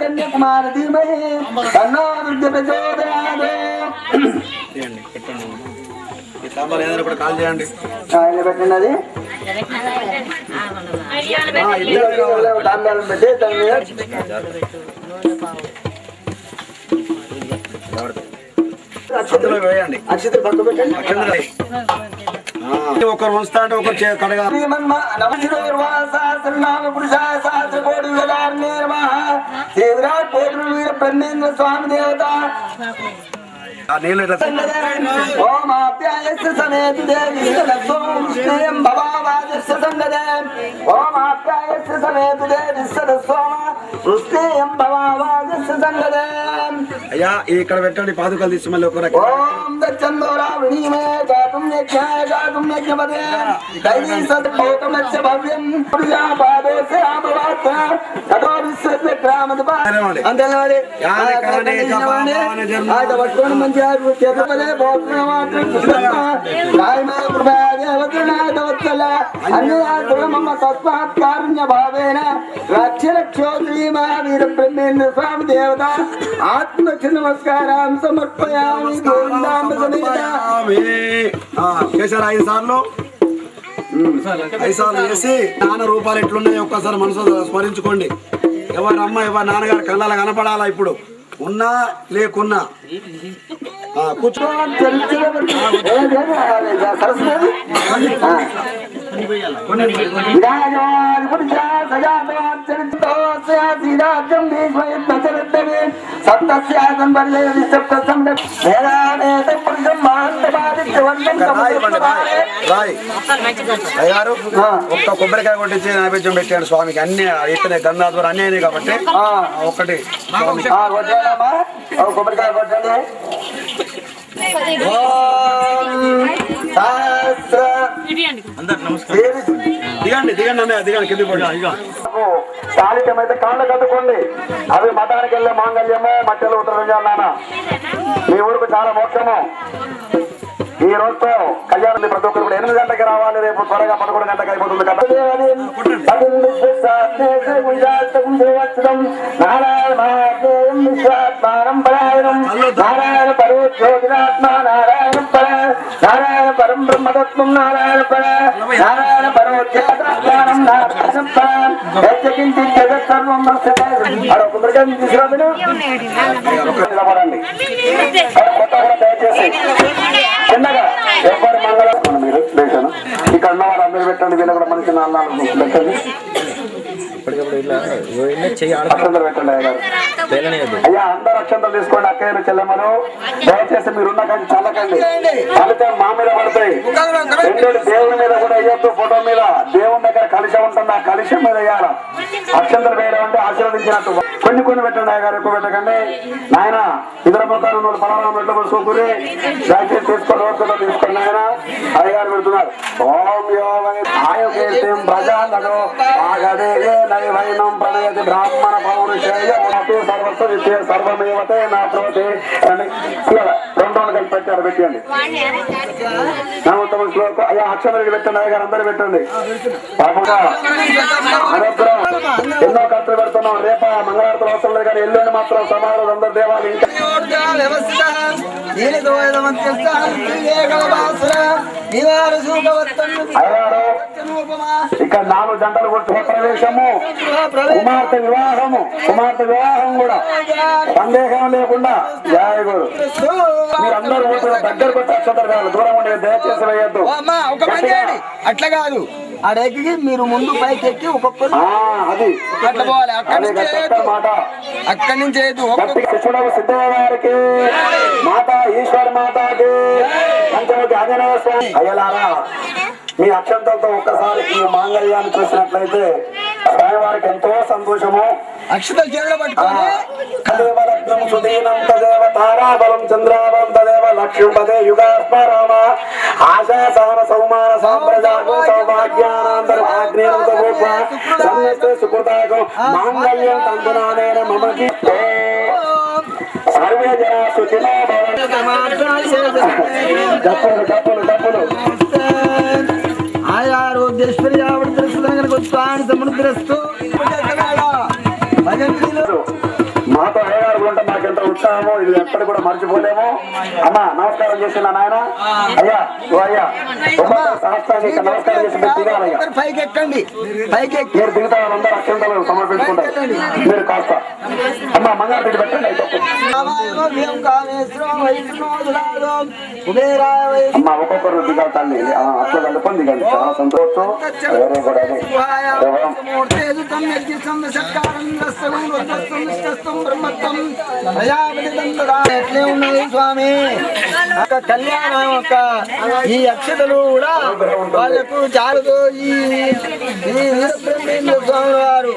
కన్యాకుమార ధీమహి తన్నో దుర్గ చేయండి. పెట్టండి తాంబాలు ఏదైనా పెట్టి దాని మీద వేయండి అక్షతలు పక్క పెట్టండి ఒకరు ఉంచుతా అంటే ఒకరు కడగా బ్రహ్మేంద్ర స్వామి దేవత ఓం సమేత దేవి సదస్వం సంగదే ఓం ఆప్యాయస్య సమేత దేవి సదస్వం విష్ణుయం అయ్యా ఇక్కడ పెట్టండి పాదుకలు తీసి మళ్ళీ ఒకరు ఓం దచ్చందోరా వినీమే तुम यज्ञायगा तुम यज्ञपदे दैवी सद्भूतमच्च भव्यं प्रजापादे से आप्रवात् ततो विश्वस्य ग्रामदपाद अंतलवाले काने कपाने आज वटकोण मंजार चतुपदे भोक्तमात्र कृष्णा कायमा कृपादे अवतरणाद वत्सला अन्नदातुर मम तस्मात् कारुण्य भावेन रक्षलक्षो श्री महावीर ब्रह्मेन्द्र स्वामी देवता आत्मक्ष नमस्कारां समर्पयामि गोविन्दाम्ब समेता చేశారు ఐదు సార్లు. ఐదు సార్లు చేసి నాన్న రూపాలు ఎట్లున్నాయి ఒక్కసారి మనసు స్మరించుకోండి. ఎవరి అమ్మ ఎవరి నాన్నగారు కళ్ళ కనపడాలా ఇప్పుడు? ఉన్నా లేకున్నా. కూర్చో. సరస్వతి రాయ్ అయ్యారు ఒక్క కొబ్బరికాయ కొట్టించి నైవేద్యం పెట్టాడు స్వామికి అన్ని ఇతనే గంగాధర అన్నీ అయినాయి కాబట్టి ఒకటి. కొబ్బరికాయ కొట్టండి శాస్త్ర దేవి దిగండి దిగండి అన్నయ్య దిగండి కింది పడి. కాళికం అయితే కాళ్ళ కట్టుకోండి. అవి మతానికి వెళ్ళే మాంగళ్యము మధ్యలో ఉత్తరం నాన్న. మీ ఊరికి చాలా మోక్షము. ఈ రోజుతో కళ్యాణం. ప్రతి ఒక్కరు కూడా ఎనిమిది గంటకి రావాలి. రేపు త్వరగా పదకొండు గంటకి అయిపోతుంది కదా. నారాయణ పరో జ్యోతిరాత్మ నారాయణ పర నారాయణ పరం బ్రహ్మతత్వం నారాయణ పర నారాయణ పరో నారాయణ యజ్ఞకించి జగత్ సర్వం మృగం నిలబడండి కొత్త కూడా దయచేసి చిన్నగా ఎవరి మంగళం. మీరు ఇక్కడ ఉన్న వాళ్ళు అందరూ పెట్టండి వీళ్ళు కూడా మంచి పెట్టండి పెట్టండి అయ్య గారు అయ్యా అందరు అక్షంతలు తీసుకోండి. అక్కయ్యలు చెల్లెమ్మను. దయచేసి మీరున్న కానీ చల్లకండి. ఫలితం మా మీద పడతాయి. దేవుని మీద కూడా వేయొద్దు ఫోటో మీద. దేవుని దగ్గర కలిశం ఉంటుంది ఆ కలుష్యం మీద వేయాల అక్షంతలు వేయడం అంటే ఆశీర్వదించినట్టు. కొన్ని కొన్ని పెట్టండి అయ్య గారు ఎక్కువ పెట్టకండి. నాయన ఇతర ప్రకారం వాళ్ళు పలానా మెట్ల చూసుకుని దయచేసి తీసుకోండి ఓర్చుతో తీసుకోండి ఆయన అయ్యగారు పెడుతున్నారు. ఓం యోగని ఆయుగేతం ప్రజాంగో ఆగదే నైవైనం ప్రణయతి బ్రాహ్మణ పౌరుషేయ సర్వస్వ విద్య సర్వమేవతే నా ప్రోతే రెండు రెండు కలిపి పెట్టారు పెట్టండి నమోత్తమ శ్లోకం. అయ్యా అక్షరాలు పెట్టండి అయ్యగారు అందరూ పెట్టండి. అనుగ్రహం ఎన్నో ఖర్చులు పెడుతున్నాం. రేప మంగళవారం అవసరం లేదు కానీ ఎల్లుండి మాత్రం సమాధానం అందరు దేవాలి ఇంకా ఇక్కడ నాలుగు గంటలు కొట్టు ప్రవేశము కుమార్తె వివాహము కుమార్తె వివాహం కూడా. సందేహం లేకుండా జయ గురు. మీరందరూ ఊపిరి దగ్గర కొట్టి అక్షతలు కాదు దూరం ఉండే దయచేసి వేయద్దు. అమ్మా ఒక పని చేయండి. అట్లా కాదు. ఆ డెక్కి మీరు ముందు పైకి ఎక్కి ఒక్కొక్కరు అది. అట్లా పోవాలి. అక్కడి. మాట. అక్కడి నుంచి సిద్ధయ్య గారికి మాత ఈశ్వర మాతాకి. పంచముఖి ఆంజనేయ స్వామి. అయ్యలారా మీ అక్షంతలతో ఒక్కసారి ఈ మాంగళ్యాన్ని చూసినట్లయితే స్వామివారికి ఎంతో సంతోషము. అక్షతలు చేతిలో పట్టుకొని. తదేవ లగ్నం సుదీనం తదేవ తారాబలం చంద్రాబలం తదేవ లక్ష్యం తదే యుగాత్మ రామ. ఆశాసాన సౌమాన సాంప్రదాయకం సౌభాగ్యానాంతర ఆగ్నేయంతో గోప సన్యస్తే సుకృతాకం మాంగళ్యం తంతునానేన మమకి సర్వే జనా సుఖినో భవంతు. డప్పులు డప్పులు డప్పులు ఆయారోగ్యేశ్వరి ఆవిడ తెలుసు స్వామి సముద్రస్తు మాతో హేగారు ఉంటే మాకెంత ఉత్సాహమో ఇది ఎప్పటి కూడా మర్చిపోలేము. అమ్మా నమస్కారం చేసిన నాయన? అయ్యా ఓ అయ్యా. సహస్రానికి నమస్కారం చేసి మీరు దిగాలయ్యా అందరు పైకి ఎక్కండి పైకి మీరు దిగుతా వాళ్ళందరూ అత్యంతలు సమర్పించుకుంటారు. మీరు కాస్త. అమ్మా మంగారు పెట్టి పెట్టండి అమ్మా ఒక్కొక్కరు దిగాలి తల్లి. అట్లా కలుపుకొని దిగండి. చాలా సంతోషం. వేరే కూడా అదే. కేవలం ఎట్లే ఉన్నది స్వామి. ఒక కళ్యాణం ఒక ఈ అక్షతలు కూడా వాళ్ళకు చాలుతో ఈ స్వామి వారు